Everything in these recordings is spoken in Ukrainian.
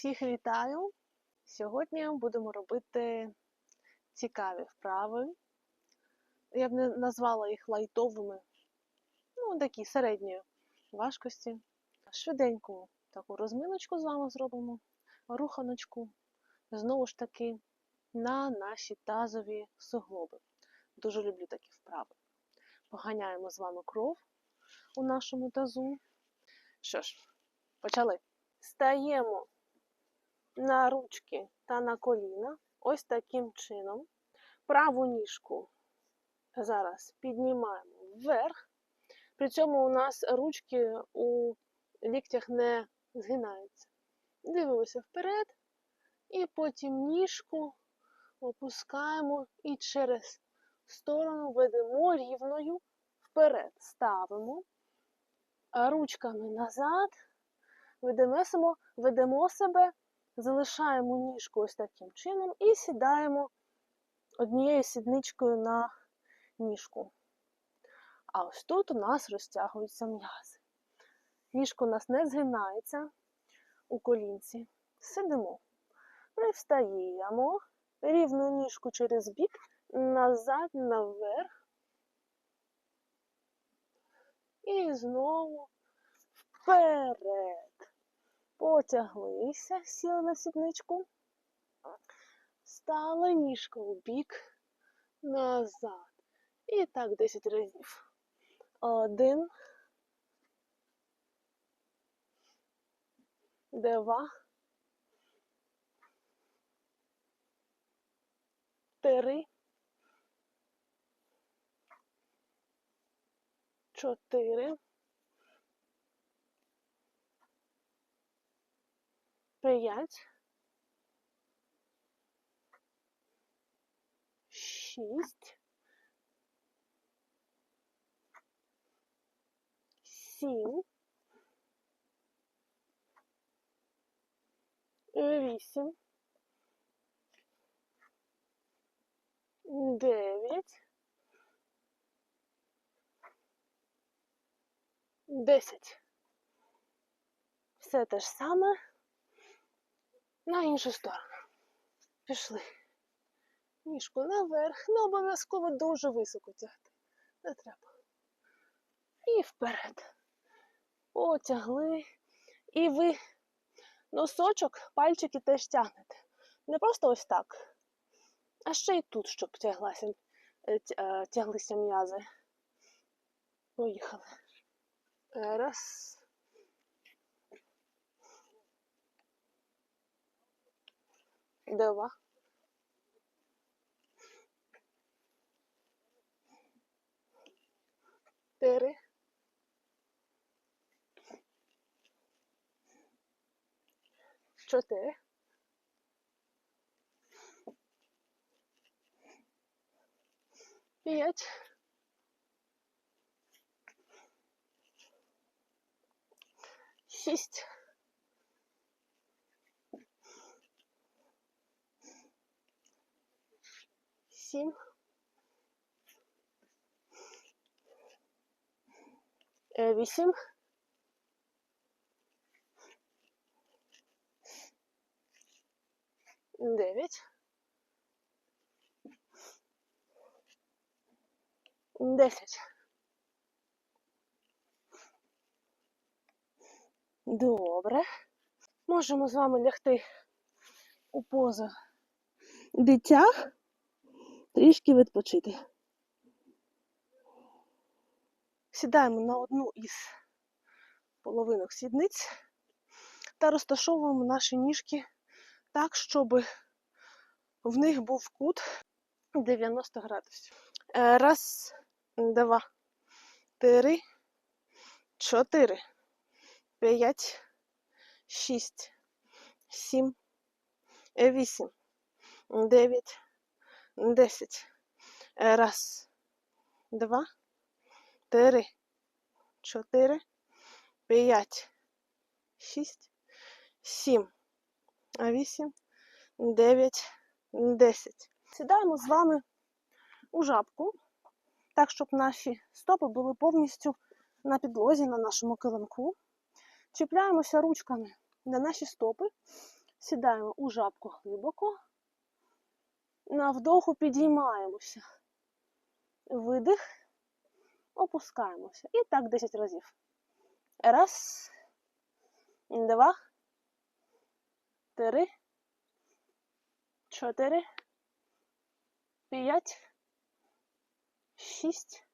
Всіх вітаю! Сьогодні будемо робити цікаві вправи. Я б не назвала їх лайтовими, ну, такі середньої важкості. Швиденьку таку розминочку з вами зробимо, руханочку, знову ж таки, на наші тазові суглоби. Дуже люблю такі вправи. Поганяємо з вами кров у нашому тазу. Що ж, почали. Стаємо на ручки та на коліна. Ось таким чином. Праву ніжку зараз піднімаємо вверх. При цьому у нас ручки у ліктях не згинаються. Дивимося вперед, і потім ніжку опускаємо і через сторону ведемо рівною вперед. Ставимо ручками назад, ведемо, ведемо себе, залишаємо ніжку ось таким чином і сідаємо однією сідничкою на ніжку. А ось тут у нас розтягуються м'язи. Ніжка у нас не згинається у колінці. Сидимо. Привстаємо. Рівну ніжку через бік, назад, наверх. І знову вперед. Потяглися, сіли на сідничку. Стала ніжка у бік, назад. І так 10 разів. Один. Два. Три. Чотири. П'ять. Шість. Сім. Вісім. Дев'ять. Десять. Все те ж саме на іншу сторону. Пішли. Ніжку наверх, не обов'язково дуже високо тягти. Не треба. І вперед. Потягли. І ви носочок, пальчики теж тягнете. Не просто ось так, а ще й тут, щоб тяглася, е, е, тяглися м'язи. Поїхали. Раз. Два. Три. Чотири. П'ять. Шість. Сім. Е, Вісім. Дев'ять. Десять. Добре. Можемо з вами лягти у позу дитя, трішки відпочити. Сідаємо на одну із половинок сідниць та розташовуємо наші ніжки так, щоб в них був кут 90 градусів. Е, Раз, два, три, чотири, п'ять, шість, сім, вісім, дев'ять, десять. Е, Раз, два, три, чотири, п'ять, шість, сім, вісім, дев'ять, десять. Сідаємо з вами у жабку, так, щоб наші стопи були повністю на підлозі, на нашому килимку. Чіпляємося ручками на наші стопи, Сідаємо у жабку глибоко. На вдоху підіймаємося. Видих. Опускаємося. І так 10 разів. Раз. Два. Три. Чотири. П'ять. Шість.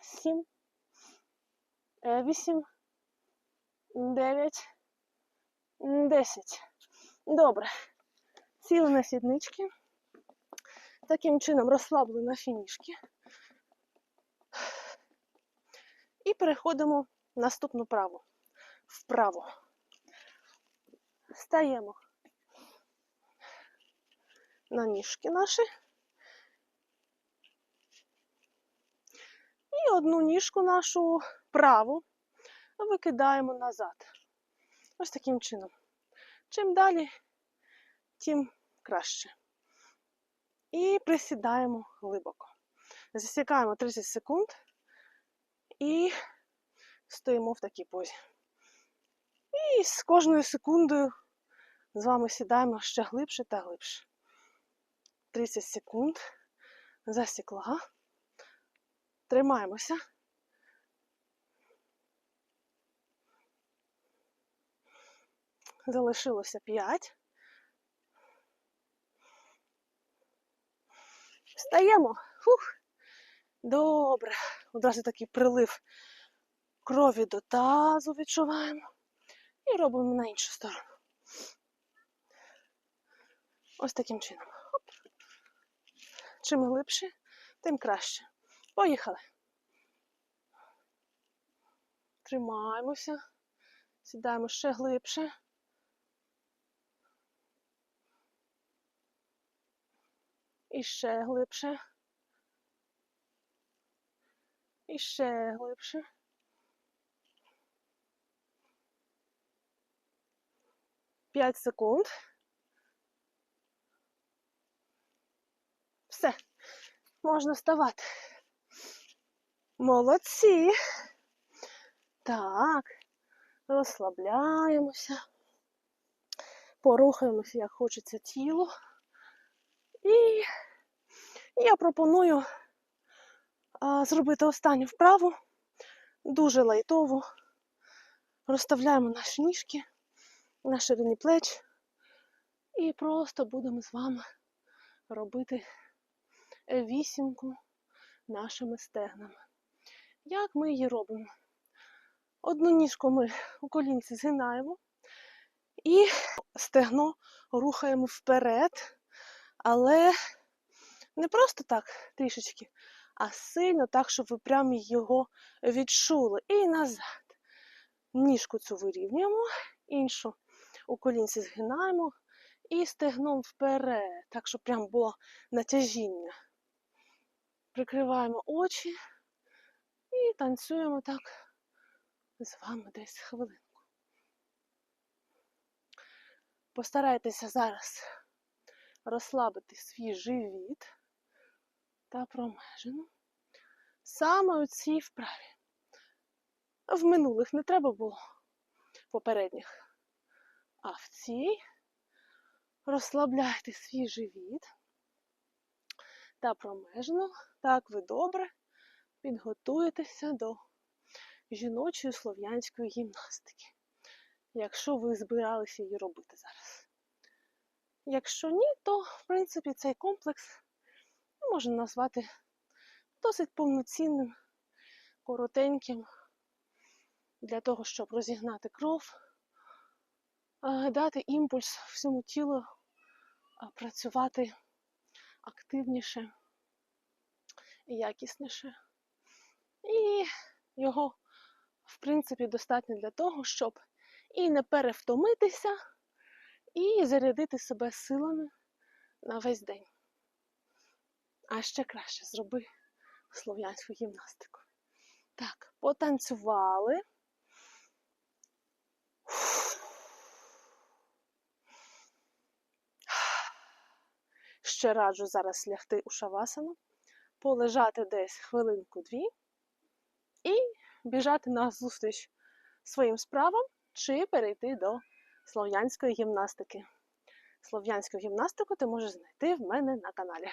Сім. Вісім. Дев'ять. Десять. Добре. Сіли на сіднички. Таким чином розслабили наші ніжки. І переходимо в наступну праву. Вправо. Стаємо на ніжки наші. І одну ніжку нашу праву викидаємо назад. Ось таким чином. Чим далі, тим краще. І присідаємо глибоко. Засікаємо 30 секунд і стоїмо в такій позі. І з кожною секундою з вами сідаємо ще глибше та глибше. 30 секунд. Засікла. Тримаємося. Залишилося 5. Встаємо. Фух. Добре. Одразу такий прилив крові до тазу відчуваємо. І робимо на іншу сторону. Ось таким чином. Хоп. Чим глибше, тим краще. Поїхали. Тримаємося. Сідаємо ще глибше. І ще глибше. І ще глибше. П'ять секунд. Все. Можна вставати. Молодці. Так. Розслабляємося. Порухаємося, як хочеться тіло. І я пропоную зробити останню вправу. Дуже лайтово. Розставляємо наші ніжки на ширині плеч. І просто будемо з вами робити вісімку нашими стегнами. Як ми її робимо? Одну ніжку ми у колінці згинаємо і стегно рухаємо вперед, але не просто так трішечки, а сильно так, щоб ви прямо його відчули. І назад. Ніжку цю вирівнюємо, іншу у колінці згинаємо і стегном вперед, так, щоб прям було натяжіння. Прикриваємо очі і танцюємо так з вами десь хвилинку. Постарайтеся зараз розслабити свій живіт та промежину саме у цій вправі. В минулих не треба було попередніх. А в цій розслабляйте свій живіт та промежину. Так ви добре підготуєтеся до жіночої слов'янської гімнастики. Якщо ви збиралися її робити зараз. Якщо ні, то в принципі цей комплекс можна назвати досить повноцінним, коротеньким, для того, щоб розігнати кров, дати імпульс всьому тілу працювати активніше якісніше. І його, в принципі, достатньо для того, щоб і не перевтомитися, і зарядити себе силами на весь день. А ще краще зроби слов'янську гімнастику. Так, потанцювали. Ще раджу зараз лягти у шавасану, полежати десь хвилинку-дві і біжати на зустріч своїм справам чи перейти до слов'янської гімнастики. Слов'янську гімнастику ти можеш знайти в мене на каналі.